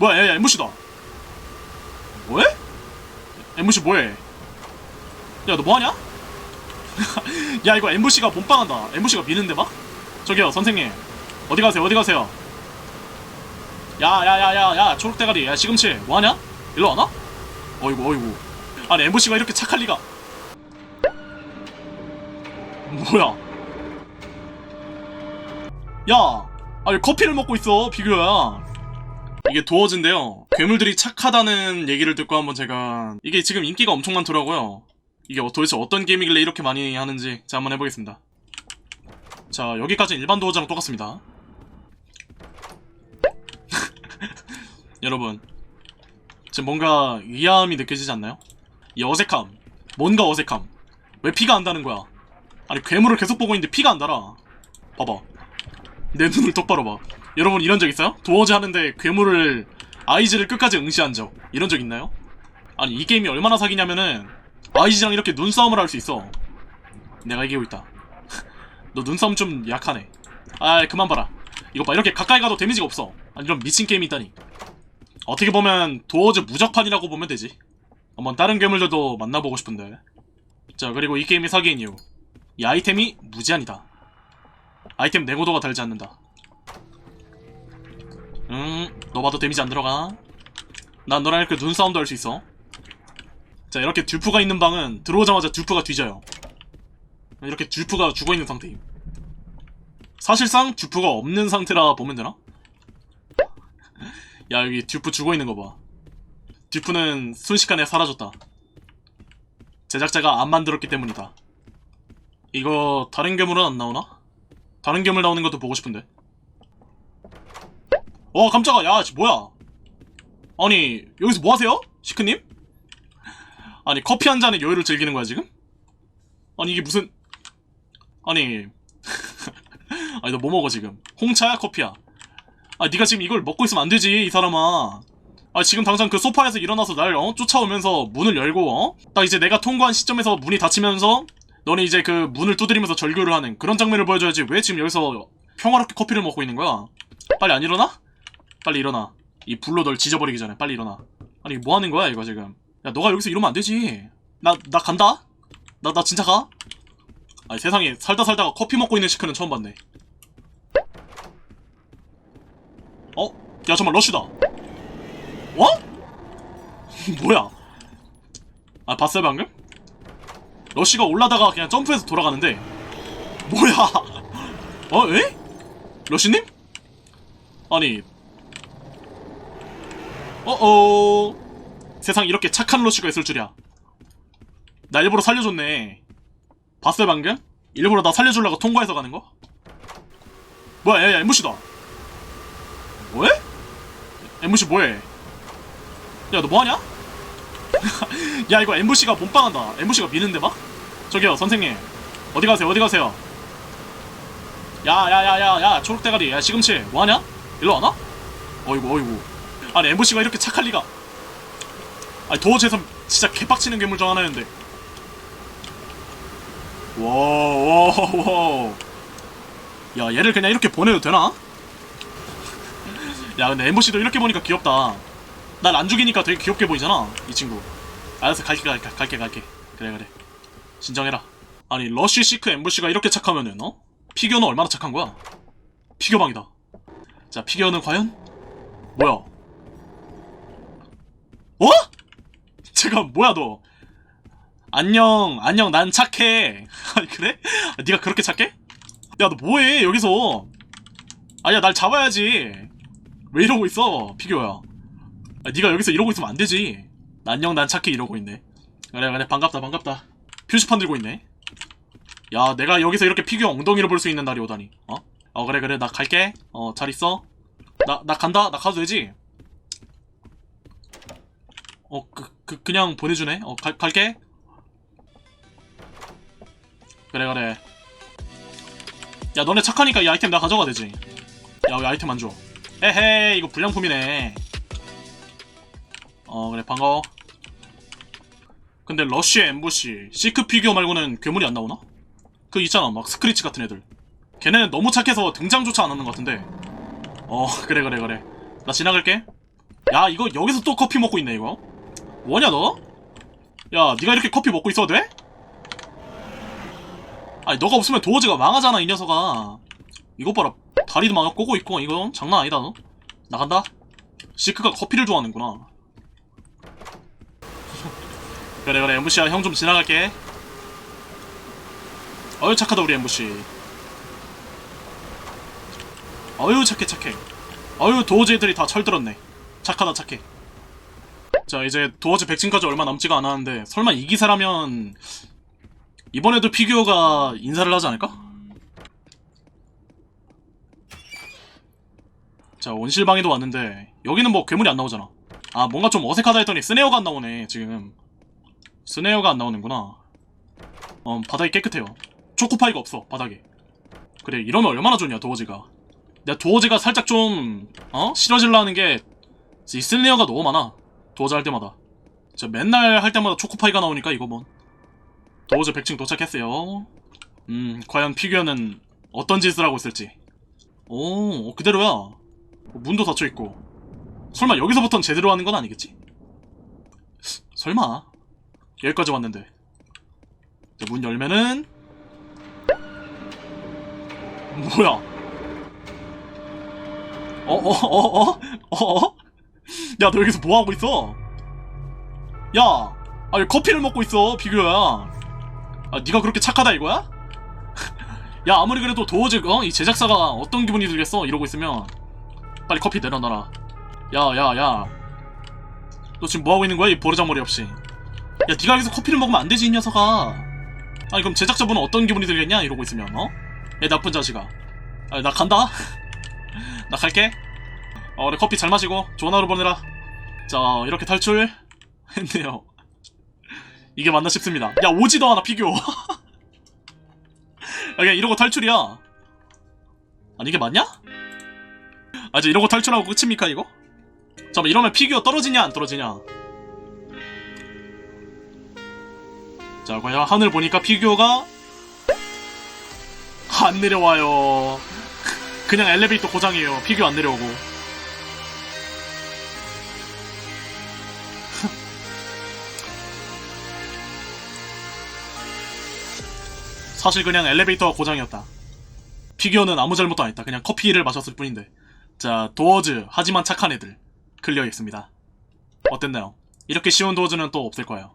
뭐야 야, 야 엠부시다 뭐해? 엠부시 뭐해? 야 너 뭐하냐? 야 이거 엠부시가 몸빵한다. 엠부시가 미는데 막? 저기요 선생님. 어디 가세요? 어디 가세요? 야야야야야 초록대가리. 야 시금치. 뭐하냐? 일로 와나? 어이구 어이구. 아니 엠부시가 이렇게 착할 리가. 뭐야? 야 아니 커피를 먹고 있어 비교야 이게 도어즈인데요. 괴물들이 착하다는 얘기를 듣고 한번 제가 이게 지금 인기가 엄청 많더라고요. 이게 도대체 어떤 게임이길래 이렇게 많이 하는지 자 한번 해보겠습니다. 자 여기까지는 일반 도어즈랑 똑같습니다. 여러분 지금 뭔가 위암이 느껴지지 않나요? 이 어색함. 뭔가 어색함. 왜 피가 안 다는 거야? 아니 괴물을 계속 보고 있는데 피가 안 달아. 봐봐. 내 눈을 똑바로 봐 여러분 이런 적 있어요? 도어즈 하는데 괴물을 아이즈를 끝까지 응시한 적 이런 적 있나요? 아니 이 게임이 얼마나 사기냐면은 아이즈랑 이렇게 눈싸움을 할 수 있어. 내가 이기고 있다. 너 눈싸움 좀 약하네. 아 그만 봐라. 이거 봐 이렇게 가까이 가도 데미지가 없어. 아니 이런 미친 게임이 있다니. 어떻게 보면 도어즈 무적판이라고 보면 되지. 한번 다른 괴물들도 만나보고 싶은데. 자 그리고 이 게임이 사기인 이유. 이 아이템이 무제한이다. 아이템 내고도가 달지 않는다 음, 너 봐도 데미지 안 들어가. 난 너랑 이렇게 눈 싸움도 할 수 있어. 자, 이렇게 듀프가 있는 방은 들어오자마자 듀프가 뒤져요. 이렇게 듀프가 죽어있는 상태임. 사실상 듀프가 없는 상태라 보면 되나? 야, 여기 듀프 죽어있는 거 봐. 듀프는 순식간에 사라졌다. 제작자가 안 만들었기 때문이다. 이거 다른 괴물은 안 나오나? 다른 괴물 나오는 것도 보고 싶은데. 어 깜짝아 야 씨, 뭐야 아니 여기서 뭐하세요? 시크님? 아니 커피 한 잔에 여유를 즐기는 거야 지금? 아니 이게 무슨 아니 아니 너 뭐 먹어 지금 홍차야 커피야 아 네가 지금 이걸 먹고 있으면 안 되지 이 사람아 아 지금 당장 그 소파에서 일어나서 날 어? 쫓아오면서 문을 열고 어? 딱 이제 내가 통과한 시점에서 문이 닫히면서 너는 이제 그 문을 두드리면서 절규를 하는 그런 장면을 보여줘야지 왜 지금 여기서 평화롭게 커피를 먹고 있는 거야 빨리 안 일어나? 빨리 일어나. 이 불로 널 지져버리기 전에 빨리 일어나. 아니 뭐 하는 거야 이거 지금? 야 너가 여기서 이러면 안 되지. 나 나 간다. 나나 진짜 가. 아니 세상에 살다 살다가 커피 먹고 있는 시크는 처음 봤네. 어? 야 잠깐 러쉬다. 어? 뭐야? 아 봤어요 방금? 러쉬가 올라다가 그냥 점프해서 돌아가는데 뭐야? 어? 에? 러쉬님? 아니 어어 세상 이렇게 착한 러쉬가 있을 줄이야 나 일부러 살려줬네 봤어요 방금? 일부러 나 살려주려고 통과해서 가는 거? 뭐야 야야 엠부시다 뭐해? 엠부시 뭐해 야 너 뭐하냐? 야 이거 엠부시가 몸빵한다 엠부시가 미는데 막? 저기요 선생님 어디 가세요 어디 가세요 야야야야야 초록대가리 야 시금치 뭐하냐? 일로 와나? 어이구 어이구 아니 엠부시가 이렇게 착할 리가. 아니 도어즈에서 진짜 개빡치는 괴물 중 하나였는데. 와와와 야 얘를 그냥 이렇게 보내도 되나? 야 근데 엠부시도 이렇게 보니까 귀엽다. 날 안 죽이니까 되게 귀엽게 보이잖아 이 친구. 알았어 갈게 갈게 갈게 갈게. 그래 그래. 진정해라. 아니 러쉬 시크 엠부시가 이렇게 착하면은 어? 피규어는 얼마나 착한 거야? 피규어방이다. 자 피규어는 과연? 뭐야 어? 제가 뭐야 너? 안녕 안녕 난 착해. 아니 그래? 아, 네가 그렇게 착해? 야 너 뭐해 여기서? 아야 날 잡아야지. 왜 이러고 있어 피규어야? 아, 네가 여기서 이러고 있으면 안 되지. 안녕 난 착해 이러고 있네. 그래 그래 반갑다 반갑다. 표지판 들고 있네. 야 내가 여기서 이렇게 피규어 엉덩이를 볼 수 있는 날이 오다니. 어? 어 그래 그래 나 갈게. 어 잘 있어. 나 나 간다 나 가도 되지? 어, 그, 그, 그냥 보내주네. 어, 갈, 갈게. 그래, 그래. 야, 너네 착하니까 이 아이템 나 가져가 되지. 야, 왜 아이템 안 줘? 에헤, 이거 불량품이네. 어, 그래, 반가워. 근데 러쉬, 엠부시, 시크 피규어 말고는 괴물이 안 나오나? 그 있잖아, 막 스크리치 같은 애들. 걔네는 너무 착해서 등장조차 안 하는 것 같은데. 어, 그래, 그래, 그래. 나 지나갈게. 야 이거 여기서 또 커피 먹고 있네 이거 뭐냐 너? 야 네가 이렇게 커피 먹고 있어도 돼? 아니 너가 없으면 도어즈가 망하잖아 이 녀석아. 이것 봐라. 다리도 막 꼬고 있고 이건 장난 아니다 너. 나간다. 시크가 커피를 좋아하는구나. 그래 그래 엠부씨야. 형 좀 지나갈게. 어유 착하다 우리 엠부씨 어유 착해 착해. 어유 도어즈 애들이 다 철들었네. 착하다 착해 자 이제 도어즈 백신까지 얼마 남지가 않았는데 설마 이 기사라면 이번에도 피규어가 인사를 하지 않을까? 자 원실방에도 왔는데 여기는 뭐 괴물이 안 나오잖아. 아 뭔가 좀 어색하다 했더니 스네어가 안 나오네 지금. 스네어가 안 나오는구나. 어 바닥이 깨끗해요. 초코파이가 없어 바닥에. 그래 이러면 얼마나 좋냐 도어즈가. 내가 도어즈가 살짝 좀 어? 싫어질라 하는 게 이 스네어가 너무 많아 도어즈 할 때마다. 저 맨날 할 때마다 초코파이가 나오니까 이거 뭐 도어즈 100층 도착했어요. 음 과연 피규어는 어떤 짓을 하고 있을지. 오 그대로야. 어, 문도 닫혀있고. 설마 여기서부터는 제대로 하는 건 아니겠지? 설마. 여기까지 왔는데. 자, 문 열면은 뭐야? 어어어어어어 어? 야 너 여기서 뭐 하고 있어? 야 아니 커피를 먹고 있어 비교야. 아 네가 그렇게 착하다 이거야? 야 아무리 그래도 도어즈 어? 이 제작사가 어떤 기분이 들겠어? 이러고 있으면. 빨리 커피 내려놔라. 야 야 야. 너 지금 뭐 하고 있는 거야? 이 버르장머리 없이. 야 네가 여기서 커피를 먹으면 안 되지 이 녀석아. 아니 그럼 제작자분은 어떤 기분이 들겠냐? 이러고 있으면 어? 야 나쁜 자식아. 아, 나 간다. 나 갈게 어 그래 커피 잘 마시고 좋은 하루 보내라. 자 이렇게 탈출? 했네요. 이게 맞나 싶습니다. 야 오지도 않아 피규어. 야 그냥 이러고 탈출이야. 아니 이게 맞냐? 아 이제 이러고 탈출하고 끝입니까 이거? 잠깐만 이러면 피규어 떨어지냐 안 떨어지냐? 자 과연 하늘 보니까 피규어가 안 내려와요. 그냥 엘리베이터 고장이에요. 피규어 안 내려오고 사실 그냥 엘리베이터가 고장이었다. 피규어는 아무 잘못도 안 했다. 그냥 커피를 마셨을 뿐인데. 자 도어즈 하지만 착한 애들. 클리어했습니다. 어땠나요? 이렇게 쉬운 도어즈는 또 없을 거예요